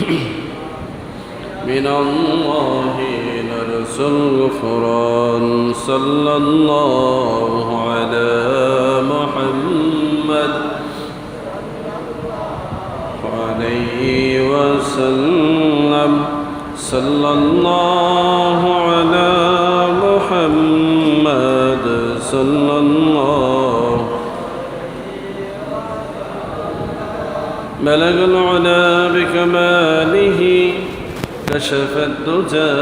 من الله نرجو الغفران صلى الله على محمد عليه وسلم. صلى الله على محمد. صلى الله بلغ العلا بكماله كشف الدجى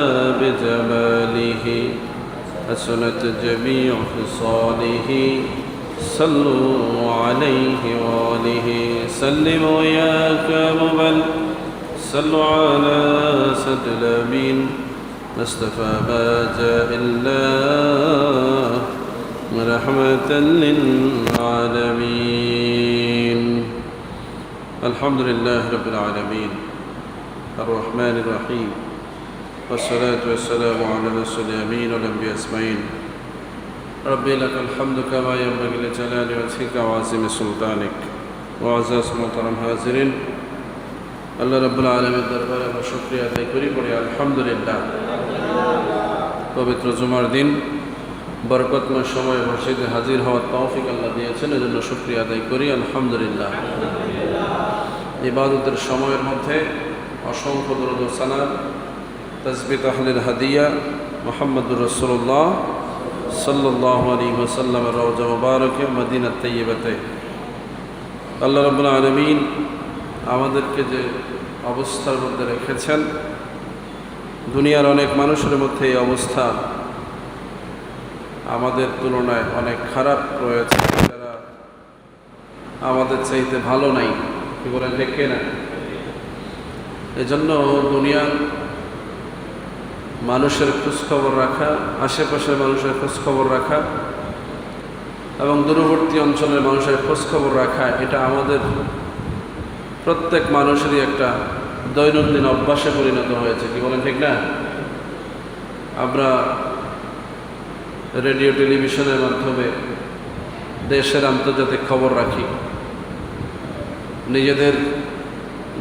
بجماله حسنت جميع خصاله صلوا عليه وآله سلموا يا كامل صلوا على سد الأمين مصطفى ما جاء إلا رحمة للعالمين. الحمد لله رب العالمين الرحمن الرحيم والصلاة والسلام على رسول الأمين والأنبياء أجمعين ربي لك الحمد كما ينبغي لجلال وجهك وعظيم سلطانك وعزاز محترم حاضرين আল্লাহ রব্বুল আলমের দরবারে আমরা শুক্রিয়া আদায় করি পড়ি আলহামদুলিল্লাহ পবিত্র জুমার দিন বরকতময় সময় মসজিদে হাজির হওয়ার তৌফিক আল্লাহ দিয়েছেন এজন্য শুক্রিয়া আদায় করি আলহামদুলিল্লাহ ইবাদতের সময়ের মধ্যে অসংখ্য দরদ সালাম তসবি তাহলিল হাদিয়া, মোহাম্মদুর রসুল্লাহ সাল্লাহ আলী ওসাল্লাম রওজা মুবারকে মদিনা তৈবাতে আল্লাহ রবুল্লা আলমিন আমাদেরকে যে অবস্থার মধ্যে রেখেছেন, দুনিয়ার অনেক মানুষের মধ্যে এই অবস্থা আমাদের তুলনায় অনেক খারাপ রয়েছে, যারা আমাদের চাইতে ভালো নাই। কি বলেন দেখে না। এজন্য দুনিয়ার মানুষের খোঁজখবর রাখা, আশেপাশের মানুষের খোঁজখবর রাখা এবং দূরবর্তী অঞ্চলের মানুষের খোঁজখবর রাখা, এটা আমাদের প্রত্যেক মানুষেরই একটা দৈনন্দিন অভ্যাসে পরিণত হয়েছে। কি বলেন ঠিক না? আমরা রেডিও, টেলিভিশনের মাধ্যমে দেশের আন্তর্জাতিক খবর রাখি। নিজেদের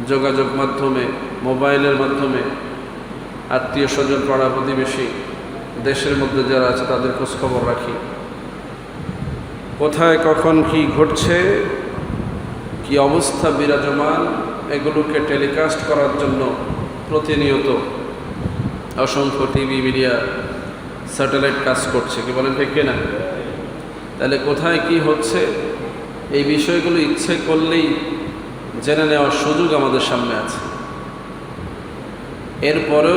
যোগাযোগ মাধ্যমে, মোবাইলের মাধ্যমে, আত্মীয় স্বজন পাড়া প্রতিবেশী, দেশের মধ্যে যারা আছে তাদের খোঁজখবর রাখি। কোথায়, কখন, কি ঘটছে, কি অবস্থা বিরাজমান, এগুলোকে টেলিকাস্ট করার জন্য প্রতিনিয়ত অসংখ্য টিভি মিডিয়া স্যাটেলাইট কাজ করছে। কি বলেন, ঠিক না তাহলে কোথায় কি হচ্ছে, এই বিষয়গুলো ইচ্ছে করলেই জেনে নেওয়ার সুযোগ আমাদের সামনে আছে। এরপরেও